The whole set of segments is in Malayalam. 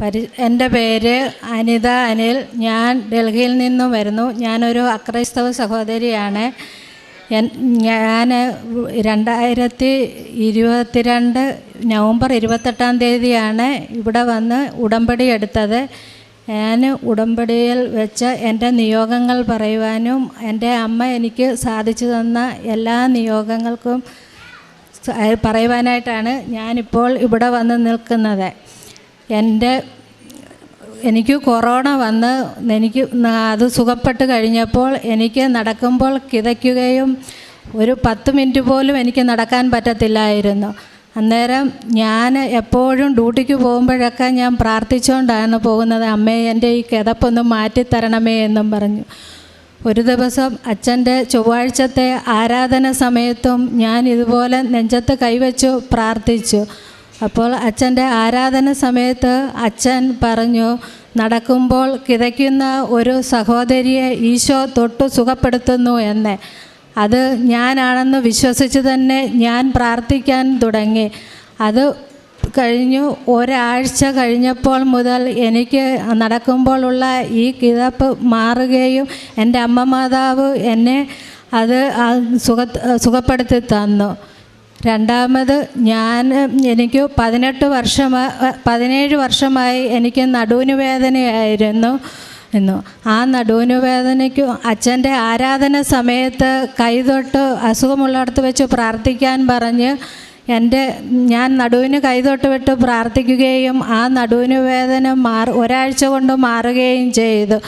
പരി എന്റെ പേര് അനിത അനിൽ. ഞാൻ ഡൽഹിയിൽ നിന്നും വരുന്നു. ഞാനൊരു അക്രൈസ്തവ സഹോദരിയാണ്. ഞാൻ രണ്ടായിരത്തി ഇരുപത്തിരണ്ട് നവംബർ ഇരുപത്തെട്ടാം തീയതിയാണ് ഇവിടെ വന്ന് ഉടമ്പടി എടുത്തത്. ഞാൻ ഉടമ്പടിയിൽ വെച്ച് എന്റെ നിയോഗങ്ങൾ പറയുവാനും എന്റെ അമ്മ എനിക്ക് സാധിച്ചു തന്ന എല്ലാ നിയോഗങ്ങൾക്കും പറയുവാനായിട്ടാണ് ഞാനിപ്പോൾ ഇവിടെ വന്ന് നിൽക്കുന്നത്. എന്റെ എനിക്ക് കൊറോണ വന്ന് എനിക്ക് അത് സുഖപ്പെട്ട് കഴിഞ്ഞപ്പോൾ എനിക്ക് നടക്കുമ്പോൾ കിതയ്ക്കുകയും ഒരു പത്ത് മിനിറ്റ് പോലും എനിക്ക് നടക്കാൻ പറ്റത്തില്ലായിരുന്നു. അന്നേരം ഞാൻ എപ്പോഴും ഡ്യൂട്ടിക്ക് പോകുമ്പോഴൊക്കെ ഞാൻ പ്രാർത്ഥിച്ചുകൊണ്ടാണ് പോകുന്നത് അമ്മേ എന്റെ ഈ കിതപ്പൊന്ന് മാറ്റിത്തരണമേ എന്നും പറഞ്ഞു. ഒരു ദിവസം അച്ഛന്റെ ചൊവ്വാഴ്ചത്തെ ആരാധന സമയത്തും ഞാൻ ഇതുപോലെ നെഞ്ചത്ത് കൈവച്ചു പ്രാർത്ഥിച്ചു. അപ്പോൾ അച്ഛന്റെ ആരാധന സമയത്ത് അച്ഛൻ പറഞ്ഞു നടക്കുമ്പോൾ കിതയ്ക്കുന്ന ഒരു സഹോദരിയെ ഈശോ തൊട്ടു സുഖപ്പെടുത്തുന്നു എന്ന്. അത് ഞാനാണെന്ന് വിശ്വസിച്ച് തന്നെ ഞാൻ പ്രാർത്ഥിക്കാൻ തുടങ്ങി. അത് കഴിഞ്ഞു ഒരാഴ്ച കഴിഞ്ഞപ്പോൾ മുതൽ എനിക്ക് നടക്കുമ്പോഴുള്ള ഈ കിതപ്പ് മാറുകയും എന്റെ അമ്മ മാതാവ് എന്നെ അത് സുഖ സുഖപ്പെടുത്തി തന്നു. രണ്ടാമത് ഞാൻ എനിക്ക് പതിനെട്ട് വർഷം പതിനേഴ് വർഷമായി എനിക്ക് നടുവിന് വേദനയായിരുന്നു എന്നു. ആ നടുവിന് വേദനയ്ക്ക് അച്ഛന്റെ ആരാധന സമയത്ത് കൈതൊട്ട് അസുഖമുള്ളിടത്ത് വെച്ച് പ്രാർത്ഥിക്കാൻ പറഞ്ഞ് എന്റെ ഞാൻ നടുവിന് കൈതൊട്ട് വിട്ട് പ്രാർത്ഥിക്കുകയും ആ നടുവിന് വേദന മാറി ഒരാഴ്ച കൊണ്ട് മാറുകയും ചെയ്തു.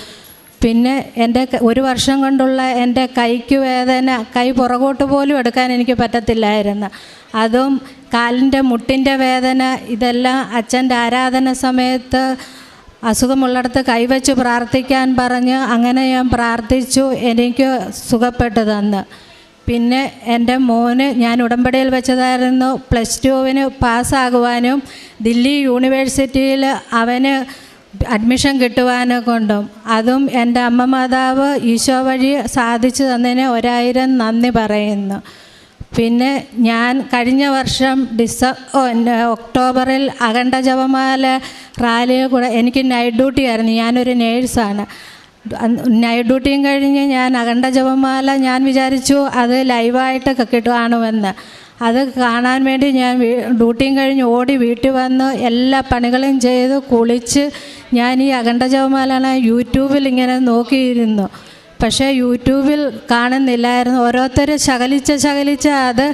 പിന്നെ എന്റെ ഒരു വർഷം കൊണ്ടുള്ള എന്റെ കൈക്ക് വേദന കൈ പുറകോട്ട് പോലും എടുക്കാൻ എനിക്ക് പറ്റത്തില്ലായിരുന്നു. അതും കാലിന്റെ മുട്ടിന്റെ വേദന ഇതെല്ലാം അച്ഛന്റെ ആരാധന സമയത്ത് അസുഖമുള്ളിടത്ത് കൈവച്ച് പ്രാർത്ഥിക്കാൻ പറഞ്ഞ് അങ്ങനെ ഞാൻ പ്രാർത്ഥിച്ചു എനിക്ക് സുഖപ്പെട്ടു തന്ന്. പിന്നെ എന്റെ മോന് ഞാൻ ഉടമ്പടിയിൽ വെച്ചതായിരുന്നു പ്ലസ് ടുവിന് പാസ്സാകുവാനും ദില്ലി യൂണിവേഴ്സിറ്റിയിൽ അവന് അഡ്മിഷൻ കിട്ടുവാനെ കൊണ്ടും അതും എന്റെ അമ്മ മാതാവ് ഈശോ വഴി സാധിച്ചു തന്നതിന് ഒരായിരം നന്ദി പറയുന്നു. പിന്നെ ഞാൻ കഴിഞ്ഞ വർഷം ഡിസ ഒക്ടോബറിൽ അഖണ്ഡ ജപമാല റാലിയിൽ കൂടെ എനിക്ക് നൈറ്റ് ഡ്യൂട്ടി ആയിരുന്നു. ഞാനൊരു നേഴ്സാണ്. നൈറ്റ് ഡ്യൂട്ടിയും കഴിഞ്ഞ് ഞാൻ അഖണ്ഡ ജപമാല ഞാൻ വിചാരിച്ചു അത് ലൈവായിട്ടൊക്കെ കിട്ടുവാണെന്ന് അത് കാണാൻ വേണ്ടി ഞാൻ ഡ്യൂട്ടിയും കഴിഞ്ഞ് ഓടി വീട്ടിൽ വന്ന് എല്ലാ പണികളും ചെയ്ത് കുളിച്ച് ഞാൻ ഈ അഖണ്ഡ ജപമാലാണ് യൂട്യൂബിൽ ഇങ്ങനെ നോക്കിയിരുന്നു. പക്ഷേ യൂട്യൂബിൽ കാണുന്നില്ലായിരുന്നു. ഓരോരുത്തർ ശകലിച്ച ശകലിച്ച് അത്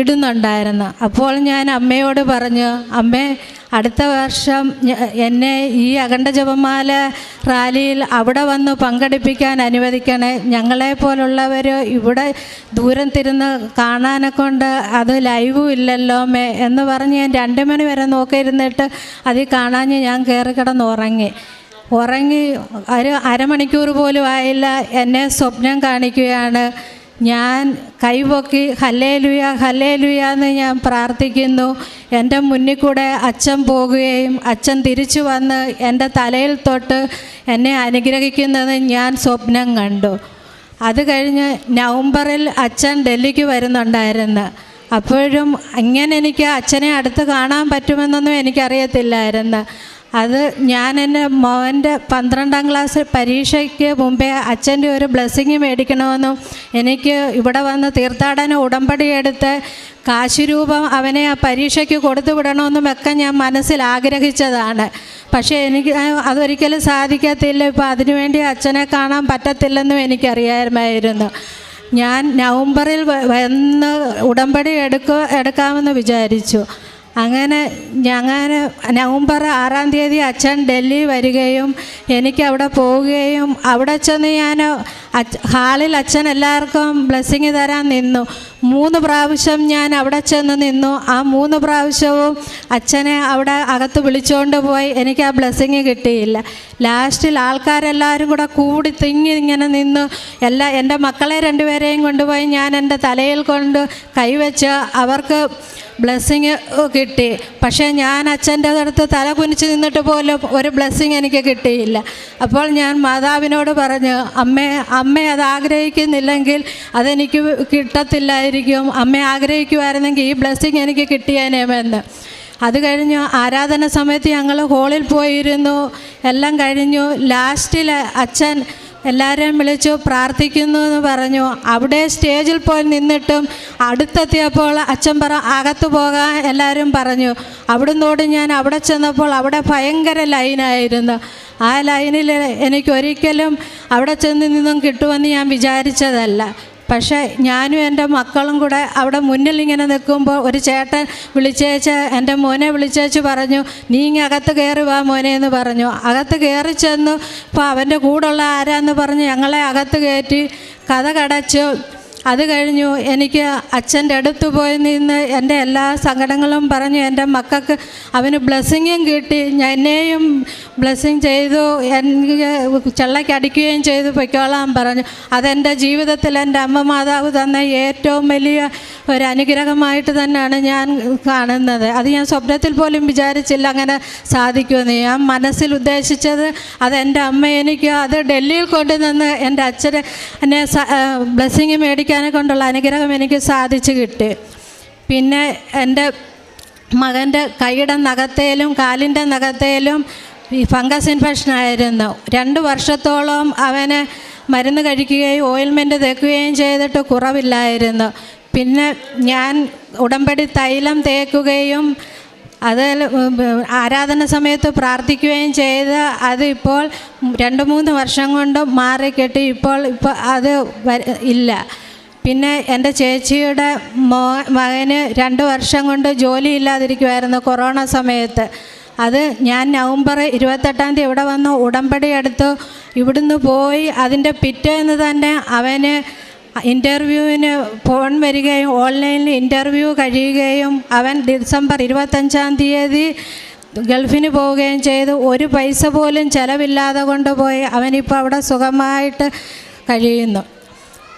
ഇടുന്നുണ്ടായിരുന്നു. അപ്പോൾ ഞാൻ അമ്മയോട് പറഞ്ഞു അമ്മേ അടുത്ത വർഷം എന്നെ ഈ അഖണ്ഡ ജപമാല റാലിയിൽ അവിടെ വന്ന് പങ്കെടുപ്പിക്കാൻ അനുവദിക്കണേ. ഞങ്ങളെ പോലുള്ളവർ ഇവിടെ ദൂരം തിരുന്ന് കാണാനെ കൊണ്ട് അത് ലൈവും ഇല്ലല്ലോ മേ എന്ന് പറഞ്ഞ് ഞാൻ രണ്ട് മണി വരെ നോക്കിയിരുന്നിട്ട് അതിൽ കാണാഞ്ഞ് ഞാൻ കയറി കിടന്ന് ഉറങ്ങി ഒരു അരമണിക്കൂർ പോലും ആയില്ല. എന്നെ സ്വപ്നം കാണിക്കുകയാണ്. ഞാൻ കൈപൊക്കി ഹല്ലേ ലുയ ഹല്ലേ ലുയ എന്ന് ഞാൻ പ്രാർത്ഥിക്കുന്നു. എന്റെ മുന്നിൽ കൂടെ അച്ഛൻ പോകുകയും അച്ഛൻ തിരിച്ചു വന്ന് എന്റെ തലയിൽ തൊട്ട് എന്നെ അനുഗ്രഹിക്കുന്നത് ഞാൻ സ്വപ്നം കണ്ടു. അത് കഴിഞ്ഞ് നവംബറിൽ അച്ഛൻ ഡൽഹിക്ക് വരുന്നുണ്ടായിരുന്നു. അപ്പോഴും ഇങ്ങനെ എനിക്ക് അച്ഛനെ അടുത്ത് കാണാൻ പറ്റുമെന്നൊന്നും എനിക്കറിയത്തില്ലായിരുന്നു. അത് ഞാൻ എന്റെ മോന്റെ പന്ത്രണ്ടാം ക്ലാസ് പരീക്ഷയ്ക്ക് മുമ്പേ അച്ഛന്റെ ഒരു ബ്ലെസ്സിങ് മേടിക്കണമെന്നും എനിക്ക് ഇവിടെ വന്ന് തീർത്ഥാടന ഉടമ്പടി എടുത്ത് കാശുരൂപം അവനെ ആ പരീക്ഷയ്ക്ക് കൊടുത്തു വിടണമെന്നും ഒക്കെ ഞാൻ മനസ്സിൽ ആഗ്രഹിച്ചതാണ്. പക്ഷേ എനിക്ക് അതൊരിക്കലും സാധിക്കത്തില്ല. ഇപ്പോൾ അതിനുവേണ്ടി അച്ഛനെ കാണാൻ പറ്റത്തില്ലെന്നും എനിക്കറിയാമായിരുന്നു. ഞാൻ നവംബറിൽ വന്ന് ഉടമ്പടി എടുക്കുക എടുക്കാമെന്ന് വിചാരിച്ചു. അങ്ങനെ ഞങ്ങൾ നവംബർ ആറാം തീയതി അച്ഛൻ ഡൽഹി വരികയും എനിക്ക് അവിടെ പോവുകയും അവിടെ ചെന്ന് ഞാൻ ഹാളിൽ അച്ഛൻ എല്ലാവർക്കും ബ്ലെസ്സിങ് തരാൻ നിന്നു. മൂന്ന് പ്രാവശ്യം ഞാൻ അവിടെ ചെന്ന് നിന്നു. ആ മൂന്ന് പ്രാവശ്യവും അച്ഛനെ അവിടെ അകത്ത് വിളിച്ചുകൊണ്ട് പോയി. എനിക്ക് ആ ബ്ലെസ്സിങ് കിട്ടിയില്ല. ലാസ്റ്റിൽ ആൾക്കാരെല്ലാവരും കൂടെ കൂടി തിങ്ങി ഇങ്ങനെ നിന്ന്. എല്ലാ എന്റെ മക്കളെ രണ്ടുപേരെയും കൊണ്ടുപോയി ഞാൻ എന്റെ തലയിൽ കൊണ്ട് കൈവച്ച് അവർക്ക് ബ്ലെസ്സിങ് കിട്ടി. പക്ഷേ ഞാൻ അച്ഛന്റെ അടുത്ത് തല കുനിച്ച് നിന്നിട്ട് പോലും ഒരു ബ്ലെസ്സിങ് എനിക്ക് കിട്ടിയില്ല. അപ്പോൾ ഞാൻ മാതാവിനോട് പറഞ്ഞു അമ്മേ അമ്മ അത് ആഗ്രഹിക്കുന്നില്ലെങ്കിൽ അതെനിക്ക് കിട്ടത്തില്ലായിരിക്കും. അമ്മ ആഗ്രഹിക്കുമായിരുന്നെങ്കിൽ ഈ ബ്ലെസ്സിങ് എനിക്ക് കിട്ടിയേനേമെന്ന് അത് കഴിഞ്ഞു ആരാധന സമയത്ത് ഞങ്ങൾ ഹോളിൽ പോയിരുന്നു. എല്ലാം കഴിഞ്ഞു. ലാസ്റ്റിൽ അച്ഛൻ എല്ലാവരെയും വിളിച്ചു പ്രാർത്ഥിക്കുന്നു എന്ന് പറഞ്ഞു. അവിടെ സ്റ്റേജിൽ പോയി നിന്നിട്ടും അടുത്തെത്തിയപ്പോൾ അച്ഛൻ പറ അകത്ത് പോകാൻ എല്ലാവരും പറഞ്ഞു. അവിടുന്നോട് ഞാൻ അവിടെ ചെന്നപ്പോൾ അവിടെ ഭയങ്കര ലൈനായിരുന്നു ആ ലൈനിൽ എനിക്ക് ഒരിക്കലും അവിടെ ചെന്ന് നിന്നും കിട്ടുമെന്ന് ഞാൻ വിചാരിച്ചതല്ല. പക്ഷേ ഞാനും എന്റെ മക്കളും കൂടെ അവിടെ മുന്നിൽ ഇങ്ങനെ നിൽക്കുമ്പോൾ ഒരു ചേട്ടൻ വിളിച്ചേച്ച് എന്റെ മോനെ വിളിച്ചേച്ച് പറഞ്ഞു നീ ഇങ്ങ് അകത്ത് കയറി വാ മോനെ എന്ന് പറഞ്ഞു. അകത്ത് കയറി ചെന്നു ഇപ്പോൾ അവന്റെ കൂടെയുള്ള ആരാന്ന് പറഞ്ഞ് ഞങ്ങളെ അകത്ത് കയറ്റി കഥ കടച്ചു. അത് കഴിഞ്ഞു എനിക്ക് അച്ഛന്റെ അടുത്ത് പോയി നിന്ന് എന്റെ എല്ലാ സങ്കടങ്ങളും പറഞ്ഞു എന്റെ മക്കൾക്ക് അവന് ബ്ലെസ്സിങ്ങും കിട്ടി. എന്നെയും ബ്ലെസ്സിങ് ചെയ്തു. എനിക്ക് ചെള്ളയ്ക്ക് അടിക്കുകയും ചെയ്തു. പൊയ്ക്കോളാൻ പറഞ്ഞു. അതെന്റെ ജീവിതത്തിൽ എന്റെ അമ്മ മാതാവ് തന്ന ഏറ്റവും വലിയ ഒരു അനുഗ്രഹമായിട്ട് തന്നെയാണ് ഞാൻ കാണുന്നത്. അത് ഞാൻ സ്വപ്നത്തിൽ പോലും വിചാരിച്ചില്ല അങ്ങനെ സാധിക്കുമെന്ന്. ഞാൻ മനസ്സിൽ ഉദ്ദേശിച്ചത് അത് എന്റെ അമ്മ എനിക്ക് അത് ഡൽഹിയിൽ കൊണ്ടുവന്ന് എന്റെ അച്ഛനെ ബ്ലെസ്സിങ് മേടിക്കാനെ കൊണ്ടുള്ള അനുഗ്രഹം എനിക്ക് സാധിച്ചു കിട്ടി. പിന്നെ എന്റെ മകന്റെ കൈയുടെ നഖത്തേലും കാലിന്റെ നഖത്തേലും ഈ ഫംഗസ് ഇൻഫെക്ഷൻ ആയിരുന്നു. രണ്ട് വർഷത്തോളം അവന് മരുന്ന് കഴിക്കുകയും ഓയിൽമെന്റ് തേക്കുകയും ചെയ്തിട്ട് കുറവില്ലായിരുന്നു. പിന്നെ ഞാൻ ഉടമ്പടി തൈലം തേക്കുകയും അത് ആരാധന സമയത്ത് പ്രാർത്ഥിക്കുകയും ചെയ്ത് അതിപ്പോൾ രണ്ട് മൂന്ന് വർഷം കൊണ്ട് മാറിക്കെട്ടി. ഇപ്പോൾ ഇപ്പോൾ അത് ഇല്ല. പിന്നെ എന്റെ ചേച്ചിയുടെ മോ മകന് രണ്ട് വർഷം കൊണ്ട് ജോലി ഇല്ലാതിരിക്കുമായിരുന്നു കൊറോണ സമയത്ത്. അത് ഞാൻ നവംബർ ഇരുപത്തെട്ടാം തീയതി ഇവിടെ വന്ന് ഉടമ്പടി എടുത്തു. ഇവിടുന്ന് പോയി അതിന്റെ പിറ്റേന്ന് തന്നെ അവന് ഇന്റർവ്യൂവിന് ഫോൺ വരികയും ഓൺലൈനിൽ ഇന്റർവ്യൂ കഴിയുകയും അവൻ ഡിസംബർ ഇരുപത്തഞ്ചാം തീയതി ഗൾഫിന് പോവുകയും ചെയ്തു. ഒരു പൈസ പോലും ചിലവില്ലാതെ കൊണ്ടുപോയി. അവനിപ്പോൾ അവിടെ സുഖമായിട്ട് കഴിയുന്നു.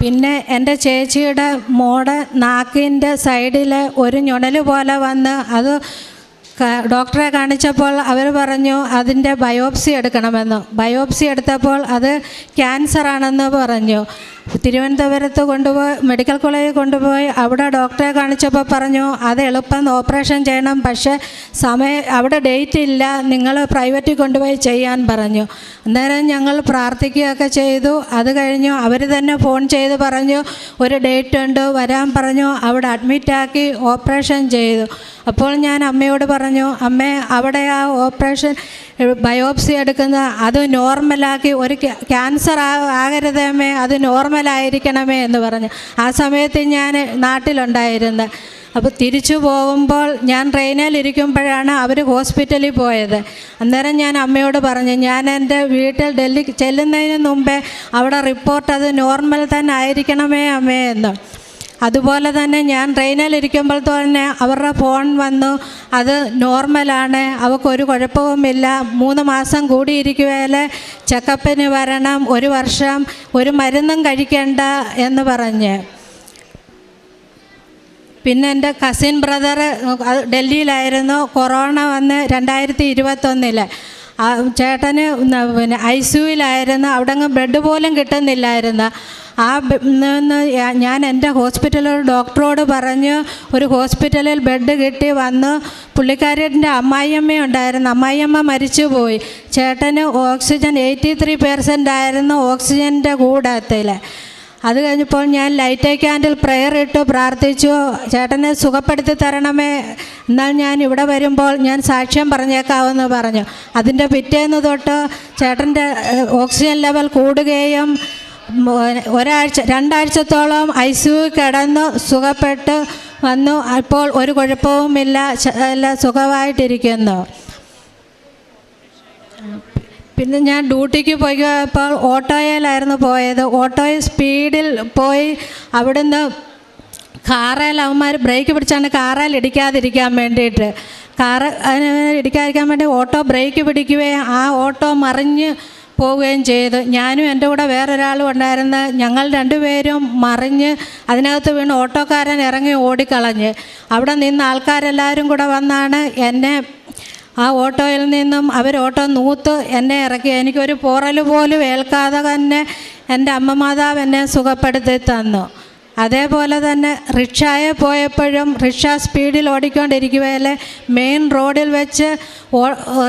പിന്നെ എന്റെ ചേച്ചിയുടെ മോടെ നാക്കിന്റെ സൈഡിൽ ഒരു ഞൊണൽ പോലെ വന്ന് അത് ഡോക്ടറെ കാണിച്ചപ്പോൾ അവർ പറഞ്ഞു അതിന്റെ ബയോപ്സി എടുക്കണമെന്ന്. ബയോപ്സി എടുത്തപ്പോൾ അത് ക്യാൻസറാണെന്ന് പറഞ്ഞു. തിരുവനന്തപുരത്ത് കൊണ്ടുപോയി മെഡിക്കൽ കോളേജിൽ കൊണ്ടുപോയി. അവിടെ ഡോക്ടറെ കാണിച്ചപ്പോൾ പറഞ്ഞു അത് എളുപ്പം ഓപ്പറേഷൻ ചെയ്യണം. പക്ഷേ സമയം അവിടെ ഡേറ്റ് ഇല്ല. നിങ്ങൾ പ്രൈവറ്റിൽ കൊണ്ടുപോയി ചെയ്യാൻ പറഞ്ഞു. അന്നേരം ഞങ്ങൾ പ്രാർത്ഥിക്കുകയൊക്കെ ചെയ്തു. അത് കഴിഞ്ഞു അവർ തന്നെ ഫോൺ ചെയ്ത് പറഞ്ഞു ഒരു ഡേറ്റ് ഉണ്ട്. വരാൻ പറഞ്ഞു. അവിടെ അഡ്മിറ്റാക്കി ഓപ്പറേഷൻ ചെയ്തു. അപ്പോൾ ഞാൻ അമ്മയോട് പറഞ്ഞു അമ്മേ അവിടെ ആ ഓപ്പറേഷൻ ബയോപ്സി എടുക്കുന്ന അത് നോർമലാക്കി ഒരു ക്യാ- ക്യാൻസർ ആകരുതേമേ അത് നോർമലായിരിക്കണമേ എന്ന് പറഞ്ഞു. ആ സമയത്ത് ഞാൻ നാട്ടിലുണ്ടായിരുന്നു. അപ്പോൾ തിരിച്ചു പോകുമ്പോൾ ഞാൻ ട്രെയിനിലിരിക്കുമ്പോഴാണ് അവർ ഹോസ്പിറ്റലിൽ പോയത്. അന്നേരം ഞാൻ അമ്മയോട് പറഞ്ഞു ഞാൻ എന്റെ വീട്ടിൽ ഡൽഹി ചെല്ലുന്നതിന് മുമ്പേ അവിടെ റിപ്പോർട്ട് അത് നോർമൽ തന്നെ ആയിരിക്കണമേ അമ്മേ എന്ന്. അതുപോലെ തന്നെ ഞാൻ ട്രെയിനിലിരിക്കുമ്പോൾ തന്നെ അവരുടെ ഫോൺ വന്നു. അത് നോർമലാണ് അവൾക്കൊരു കുഴപ്പവുമില്ല. മൂന്ന് മാസം കൂടിയിരിക്കുകയിൽ ചെക്കപ്പിന് വരണം. ഒരു വർഷം ഒരു മരുന്നും കഴിക്കണ്ട എന്ന് പറഞ്ഞ്. പിന്നെ എന്റെ കസിൻ ബ്രദർ ഡൽഹിയിലായിരുന്നു. കൊറോണ വന്ന് രണ്ടായിരത്തി ഇരുപത്തൊന്നിൽ ചേട്ടന് പിന്നെ ഐ സിയുയിലായിരുന്നു അവിടെ ബെഡ് പോലും കിട്ടുന്നില്ലായിരുന്നു. ആ ഞാൻ എന്റെ ഹോസ്പിറ്റലിൽ ഡോക്ടറോട് പറഞ്ഞ് ഒരു ഹോസ്പിറ്റലിൽ ബെഡ് കിട്ടി വന്ന് പുള്ളിക്കാരിന്റെ അമ്മായിയമ്മ ഉണ്ടായിരുന്നു. അമ്മായിയമ്മ മരിച്ചുപോയി. ചേട്ടന് ഓക്സിജൻ എയ്റ്റി ത്രീ പെർസെന്റ് ആയിരുന്നു ഓക്സിജന്റെ കൂടത്തിൽ അത് കഴിഞ്ഞപ്പോൾ ഞാൻ ലൈറ്റ് ക്യാൻഡിൽ പ്രെയർ ഇട്ടു പ്രാർത്ഥിച്ചു. ചേട്ടനെ സുഖപ്പെടുത്തി തരണമേ. എന്നാൽ ഞാൻ ഇവിടെ വരുമ്പോൾ ഞാൻ സാക്ഷ്യം പറഞ്ഞേക്കാവെന്ന് പറഞ്ഞു. അതിന്റെ പിറ്റേന്ന് തൊട്ട് ചേട്ടന്റെ ഓക്സിജൻ ലെവൽ കൂടുകയും ഒരാഴ്ച രണ്ടാഴ്ചത്തോളം ഐ സി യു കിടന്നു സുഖപ്പെട്ട് വന്നു. അപ്പോൾ ഒരു കുഴപ്പവുമില്ല എല്ലാം സുഖമായിട്ടിരിക്കുന്നു. പിന്നെ ഞാൻ ഡ്യൂട്ടിക്ക് പോയപ്പോൾ ഓട്ടോയിലായിരുന്നു പോയത്. ഓട്ടോയിൽ സ്പീഡിൽ പോയി അവിടുന്ന് കാറേൽ അവന്മാർ ബ്രേക്ക് പിടിച്ചാണ് കാറേൽ ഇടിക്കാതിരിക്കാൻ വേണ്ടിയിട്ട്. കാറ് ഇടിക്കാതിരിക്കാൻ വേണ്ടി ഓട്ടോ ബ്രേക്ക് പിടിക്കുകയും ആ ഓട്ടോ മറിഞ്ഞ് പോവുകയും ചെയ്തു. ഞാനും എന്റെ കൂടെ വേറൊരാളും ഉണ്ടായിരുന്ന. ഞങ്ങൾ രണ്ടുപേരും മറിഞ്ഞ് അതിനകത്ത് വീണ് ഓട്ടോക്കാരൻ ഇറങ്ങി ഓടിക്കളഞ്ഞ്. അവിടെ നിന്ന് ആൾക്കാരെല്ലാവരും കൂടെ വന്നാണ് എന്നെ ആ ഓട്ടോയിൽ നിന്നും അവർ ഓട്ടോ നൂത്ത് എന്നെ ഇറക്കി. എനിക്കൊരു പോറൽ പോലും ഏൽക്കാതെ തന്നെ എന്റെ അമ്മ മാതാവ് എന്നെ സുഖപ്പെടുത്തി തന്നു. അതേപോലെ തന്നെ റിക്ഷായെ പോയപ്പോഴും റിക്ഷ സ്പീഡിൽ ഓടിക്കൊണ്ടിരിക്കുകയല്ലേ മെയിൻ റോഡിൽ വെച്ച്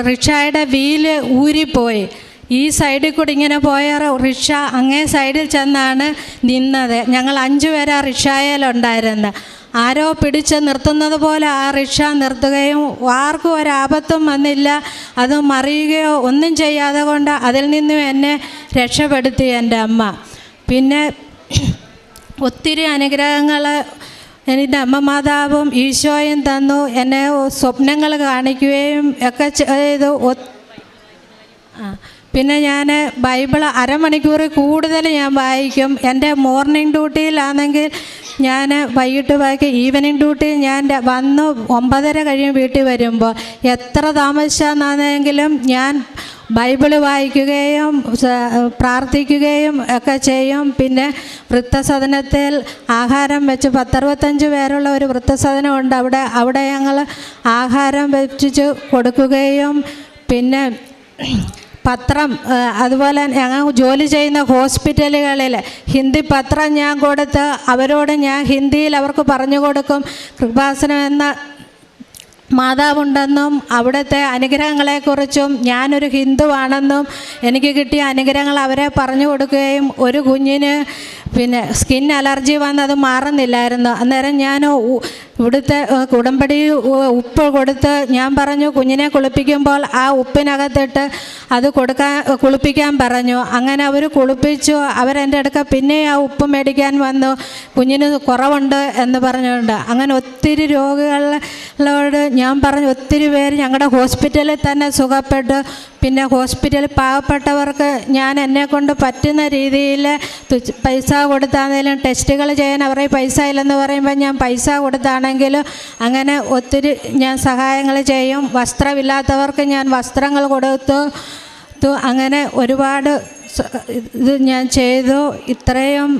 റിക്ഷയുടെ വീൽ ഊരിപ്പോയി. ഈ സൈഡിൽ കൂടി ഇങ്ങനെ പോയ റിക്ഷ അങ്ങേ സൈഡിൽ ചെന്നാണ് നിന്നത്. ഞങ്ങൾ അഞ്ചു പേരാ റിക്ഷായിലുണ്ടായിരുന്നത് ആരോ പിടിച്ച് നിർത്തുന്നത് പോലെ ആ റിക്ഷ നിർത്തുകയും ആർക്കും ഒരാപത്തും വന്നില്ല. അത് മറിയുകയോ ഒന്നും ചെയ്യാതെ കൊണ്ട് അതിൽ നിന്നും എന്നെ രക്ഷപ്പെടുത്തി എന്റെ അമ്മ. പിന്നെ ഒത്തിരി അനുഗ്രഹങ്ങൾ എന്റെ അമ്മ മാതാവും ഈശോയും തന്നു. എന്നെ സ്വപ്നങ്ങൾ കാണിക്കുകയും ഒക്കെ ചെയ്തു. ആ. പിന്നെ ഞാൻ ബൈബിൾ അരമണിക്കൂർ കൂടുതൽ ഞാൻ വായിക്കും. എന്റെ മോർണിംഗ് ഡ്യൂട്ടിയിലാണെങ്കിൽ ഞാൻ വൈകിട്ട് വായിക്കും ഈവനിങ് ഡ്യൂട്ടി ഞാൻ വന്ന് ഒമ്പതര കഴിയും വീട്ടിൽ വരുമ്പോൾ. എത്ര താമസിച്ചാണെങ്കിലും ഞാൻ ബൈബിൾ വായിക്കുകയും പ്രാർത്ഥിക്കുകയും ഒക്കെ ചെയ്യും. പിന്നെ വൃത്തസദനത്തിൽ ആഹാരം വെച്ച് പത്തറുപത്തഞ്ച് പേരുള്ള ഒരു വൃത്തസദനമുണ്ട് അവിടെ അവിടെ ഞങ്ങൾ ആഹാരം വെച്ച് കൊടുക്കുകയും പിന്നെ പത്രം അതുപോലെ ഞങ്ങൾ ജോലി ചെയ്യുന്ന ഹോസ്പിറ്റലുകളിൽ ഹിന്ദി പത്രം ഞാൻ കൊടുത്ത് അവരോട് ഞാൻ ഹിന്ദിയിൽ അവർക്ക് പറഞ്ഞു കൊടുക്കും. കൃപാസനം എന്ന മാതാവുണ്ടെന്നും അവിടുത്തെ അനുഗ്രഹങ്ങളെക്കുറിച്ചും ഞാനൊരു ഹിന്ദുവാണെന്നും എനിക്ക് കിട്ടിയ അനുഗ്രഹങ്ങൾ അവരെ പറഞ്ഞു കൊടുക്കുകയും ഒരു കുഞ്ഞിന് പിന്നെ സ്കിൻ അലർജി വന്നത് മാറുന്നില്ലായിരുന്നു. അന്നേരം ഞാൻ ഇവിടുത്തെ കുടമ്പടി ഉപ്പ് കൊടുത്ത് ഞാൻ പറഞ്ഞു കുഞ്ഞിനെ കുളിപ്പിക്കുമ്പോൾ ആ ഉപ്പിനകത്തിട്ട് അത് കൊടുക്കാൻ കുളിപ്പിക്കാൻ പറഞ്ഞു. അങ്ങനെ അവർ കുളിപ്പിച്ചു. അവരെന്റെ അടുക്ക പിന്നെ ആ ഉപ്പ് മേടിക്കാൻ വന്നു. കുഞ്ഞിന് കുറവുണ്ട് എന്ന് പറഞ്ഞുകൊണ്ട്. അങ്ങനെ ഒത്തിരി രോഗികളോട് ഞാൻ പറഞ്ഞു ഒത്തിരി പേര് ഞങ്ങളുടെ ഹോസ്പിറ്റലിൽ തന്നെ സുഖപ്പെട്ടു. പിന്നെ ഹോസ്പിറ്റലിൽ പാവപ്പെട്ടവർക്ക് ഞാൻ എന്നെ കൊണ്ട് പറ്റുന്ന രീതിയിൽ പൈസ കൊടുത്താണെങ്കിലും ടെസ്റ്റുകൾ ചെയ്യാൻ അവരെ പൈസ ഇല്ലെന്ന് പറയുമ്പോൾ ഞാൻ പൈസ കൊടുത്താണെങ്കിലും അങ്ങനെ ഒത്തിരി ഞാൻ സഹായങ്ങൾ ചെയ്യും. വസ്ത്രമില്ലാത്തവർക്ക് ഞാൻ വസ്ത്രങ്ങൾ കൊടുത്തു. അങ്ങനെ ഒരുപാട് ഇത് ഞാൻ ചെയ്തു. ഇത്രയും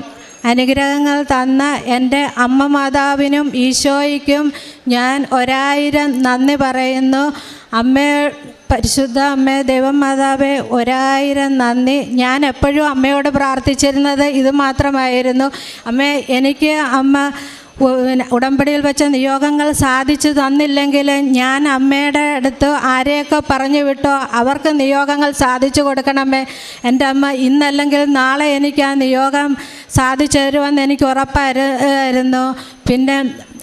അനുഗ്രഹങ്ങൾ തന്ന എന്റെ അമ്മ മാതാവിനും ഈശോയ്ക്കും ഞാൻ ഒരായിരം നന്ദി പറയുന്നു. അമ്മ പരിശുദ്ധ അമ്മേ ദൈവമാതാവേ ഒരായിരം നന്ദി. ഞാൻ എപ്പോഴും അമ്മയോട് പ്രാർത്ഥിച്ചിരുന്നത് ഇത് മാത്രമായിരുന്നു. അമ്മേ എനിക്ക് അമ്മ ഉടമ്പടിയിൽ വെച്ച നിയോഗങ്ങൾ സാധിച്ചു തന്നില്ലെങ്കിൽ ഞാൻ അമ്മയുടെ അടുത്ത് ആരെയൊക്കെ പറഞ്ഞു വിട്ടോ അവർക്ക് നിയോഗങ്ങൾ സാധിച്ചു കൊടുക്കണമേ. എന്റെ അമ്മ ഇന്നല്ലെങ്കിൽ നാളെ എനിക്ക് ആ നിയോഗം സാധിച്ചു തരുമെന്ന് എനിക്ക് ഉറപ്പായിരുന്നു. പിന്നെ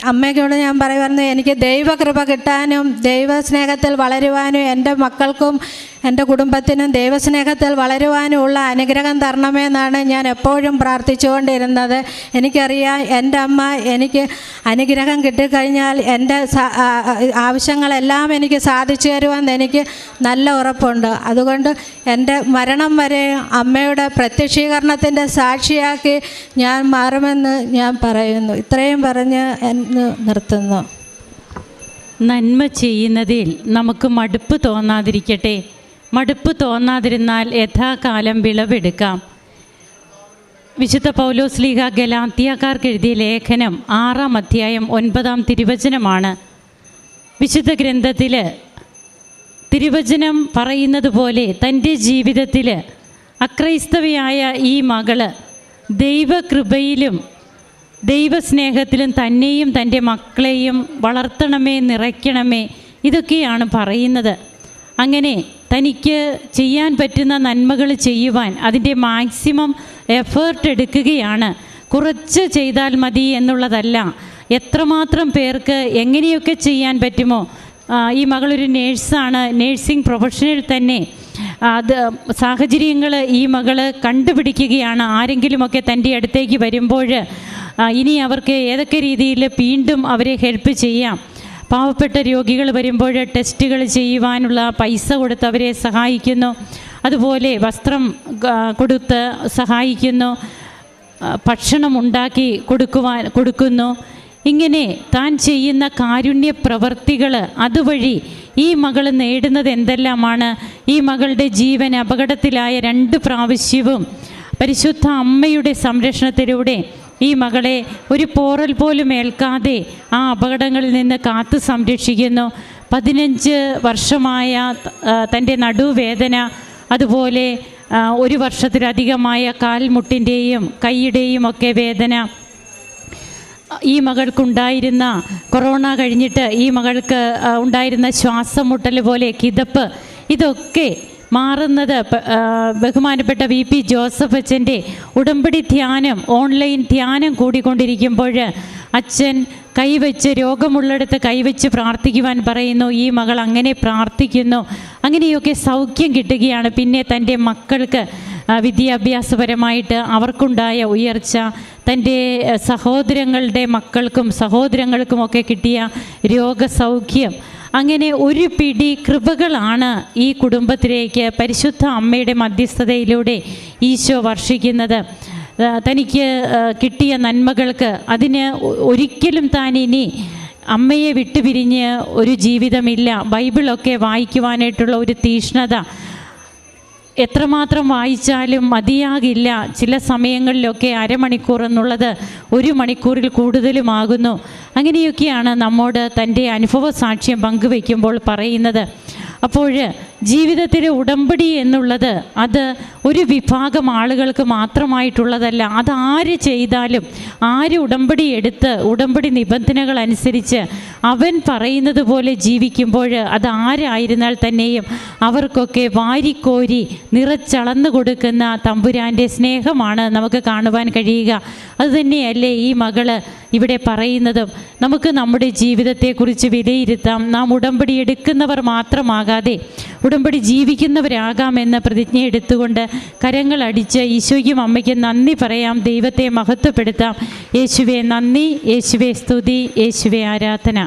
അമ്മയ്ക്കോട് ഞാൻ പറയുമായിരുന്നു എനിക്ക് ദൈവകൃപ കിട്ടാനും ദൈവസ്നേഹത്തിൽ വളരുവാനും എന്റെ മക്കൾക്കും എന്റെ കുടുംബത്തിനും ദൈവസ്നേഹത്തിൽ വളരുവാനുമുള്ള അനുഗ്രഹം തരണമെന്നാണ് ഞാൻ എപ്പോഴും പ്രാർത്ഥിച്ചുകൊണ്ടിരുന്നത്. എനിക്കറിയാം എന്റെ അമ്മ എനിക്ക് അനുഗ്രഹം കിട്ടിക്കഴിഞ്ഞാൽ എന്റെ ആവശ്യങ്ങളെല്ലാം എനിക്ക് സാധിച്ചു തരുമെന്ന് എനിക്ക് നല്ല ഉറപ്പുണ്ട്. അതുകൊണ്ട് എന്റെ മരണം വരെ അമ്മയുടെ പ്രത്യക്ഷീകരണത്തിന്റെ സാക്ഷിയാക്കി ഞാൻ മാറുമെന്ന് ഞാൻ പറയുന്നു. ഇത്രയും പറഞ്ഞ് നിർത്തുന്നു. നന്മ ചെയ്യുന്നതിൽ നമുക്ക് മടുപ്പ് തോന്നാതിരിക്കട്ടെ. മടുപ്പ് തോന്നാതിരുന്നാൽ യഥാകാലം വിളവെടുക്കാം. വിശുദ്ധ പൗലോസ് ലീഗ ഗലാത്തിയാക്കാർക്ക് എഴുതിയ ലേഖനം ആറാം അധ്യായം ഒൻപതാം തിരുവചനമാണ്. വിശുദ്ധ ഗ്രന്ഥത്തിൽ തിരുവചനം പറയുന്നത് പോലെ തന്റെ ജീവിതത്തിൽ അക്രൈസ്തവയായ ഈ മകൾ ദൈവകൃപയിലും ദൈവസ്നേഹത്തിലും തന്നെയും തന്റെ മക്കളെയും വളർത്തണമേ നിറയ്ക്കണമേ ഇതൊക്കെയാണ് പറയുന്നത്. അങ്ങനെ തനിക്ക് ചെയ്യാൻ പറ്റുന്ന നന്മകൾ ചെയ്യുവാൻ അതിന്റെ മാക്സിമം എഫേർട്ട് എടുക്കുകയാണ്. കുറച്ച് ചെയ്താൽ മതി എന്നുള്ളതല്ല. എത്രമാത്രം പേർക്ക് എങ്ങനെയൊക്കെ ചെയ്യാൻ പറ്റുമോ ഈ മകളൊരു നേഴ്സാണ് നേഴ്സിംഗ് പ്രൊഫഷനിൽ തന്നെ. അത് സാഹചര്യങ്ങൾ ഈ മകൾ കണ്ടുപിടിക്കുകയാണ്. ആരെങ്കിലുമൊക്കെ തന്റെ അടുത്തേക്ക് വരുമ്പോൾ ഇനി അവർക്ക് ഏതൊക്കെ രീതിയിൽ വീണ്ടും അവരെ ഹെൽപ്പ് ചെയ്യാം. പാവപ്പെട്ട രോഗികൾ വരുമ്പോൾ ടെസ്റ്റുകൾ ചെയ്യുവാനുള്ള പൈസ കൊടുത്ത് അവരെ സഹായിക്കുന്നു. അതുപോലെ വസ്ത്രം കൊടുത്ത് സഹായിക്കുന്നു. ഭക്ഷണം ഉണ്ടാക്കി കൊടുക്കുവാൻ കൊടുക്കുന്നു. ഇങ്ങനെ താൻ ചെയ്യുന്ന കാരുണ്യ പ്രവർത്തികൾ അതുവഴി ഈ മകൾ നേടുന്നത് എന്തെല്ലാമാണ്? ഈ മകളുടെ ജീവൻ അപകടത്തിലായ രണ്ട് പ്രാവശ്യവും പരിശുദ്ധ അമ്മയുടെ സംരക്ഷണത്തിലൂടെ ഈ മകളെ ഒരു പോറൽ പോലും ഏൽക്കാതെ ആ അപകടങ്ങളിൽ നിന്ന് കാത്തു സംരക്ഷിക്കുന്നു. പതിനഞ്ച് വർഷമായ തന്റെ നടുവേദന അതുപോലെ ഒരു വർഷത്തിലധികമായ കാൽമുട്ടിന്റെയും കൈയുടെയും ഒക്കെ വേദന. ഈ മകൾക്കുണ്ടായിരുന്ന കൊറോണ കഴിഞ്ഞിട്ട് ഈ മകൾക്ക് ഉണ്ടായിരുന്ന ശ്വാസം മുട്ടൽ പോലെ കിതപ്പ് ഇതൊക്കെ മാറുന്നത്. ബഹുമാനപ്പെട്ട വി പി ജോസഫ് അച്ഛന്റെ ഉടമ്പടി ധ്യാനം ഓൺലൈൻ ധ്യാനം കൂടിക്കൊണ്ടിരിക്കുമ്പോൾ അച്ഛൻ കൈവച്ച് രോഗമുള്ളിടത്ത് കൈവച്ച് പ്രാർത്ഥിക്കുവാൻ പറയുന്നു ഈ മകൾ അങ്ങനെ പ്രാർത്ഥിക്കുന്നു. അങ്ങനെയൊക്കെ സൗഖ്യം കിട്ടുകയാണ്. പിന്നെ തന്റെ മക്കൾക്ക് വിദ്യാഭ്യാസപരമായിട്ട് അവർക്കുണ്ടായ ഉയർച്ച തന്റെ സഹോദരങ്ങളുടെ മക്കൾക്കും സഹോദരങ്ങൾക്കുമൊക്കെ കിട്ടിയ രോഗസൗഖ്യം അങ്ങനെ ഒരു പിടി കൃപകളാണ് ഈ കുടുംബത്തിലേക്ക് പരിശുദ്ധ അമ്മയുടെ മധ്യസ്ഥതയിലൂടെ ഈശോ വർഷിക്കുന്നത്. തനിക്ക് കിട്ടിയ നന്മകൾക്ക് അതിന് ഒരിക്കലും താൻ ഇനി അമ്മയെ വിട്ടുപിരിഞ്ഞ് ഒരു ജീവിതമില്ല. ബൈബിളൊക്കെ വായിക്കുവാനായിട്ടുള്ള ഒരു തീഷ്ണത എത്രമാത്രം വായിച്ചാലും മതിയാകില്ല. ചില സമയങ്ങളിലൊക്കെ അരമണിക്കൂർ എന്നുള്ളത് ഒരു മണിക്കൂറിൽ കൂടുതലുമാകുന്നു. അങ്ങനെയൊക്കെയാണ് നമ്മോട് തന്റെ അനുഭവ സാക്ഷ്യം പങ്കുവയ്ക്കുമ്പോൾ പറയുന്നത്. അപ്പോൾ ജീവിതത്തിലെ ഉടമ്പടി എന്നുള്ളത് അത് ഒരു വിഭാഗം ആളുകൾക്ക് മാത്രമായിട്ടുള്ളതല്ല അത് ആര് ചെയ്താലും ആര് ഉടമ്പടി എടുത്ത് ഉടമ്പടി നിബന്ധനകൾ അനുസരിച്ച് അവൻ പറയുന്നത് പോലെ ജീവിക്കുമ്പോൾ അത് ആരായിരുന്നാൽ തന്നെയും അവർക്കൊക്കെ വാരിക്കോരി നിറച്ചളന്നു കൊടുക്കുന്ന തമ്പുരാന്റെ സ്നേഹമാണ് നമുക്ക് കാണുവാൻ കഴിയുക. അതുതന്നെയല്ലേ ഈ മകൾ ഇവിടെ പറയുന്നതും. നമുക്ക് നമ്മുടെ ജീവിതത്തെക്കുറിച്ച് വിലയിരുത്താം. നാം ഉടമ്പടി എടുക്കുന്നവർ മാത്രമാകാതെ ഉടമ്പടി ജീവിക്കുന്നവരാകാമെന്ന പ്രതിജ്ഞ എടുത്തുകൊണ്ട് കരങ്ങൾ അടിച്ച് ഈശോയ്ക്കും അമ്മയ്ക്കും നന്ദി പറയാം. ദൈവത്തെ മഹത്വപ്പെടുത്താം. യേശുവെ നന്ദി. യേശുവെ സ്തുതി. യേശുവെ ആരാധന.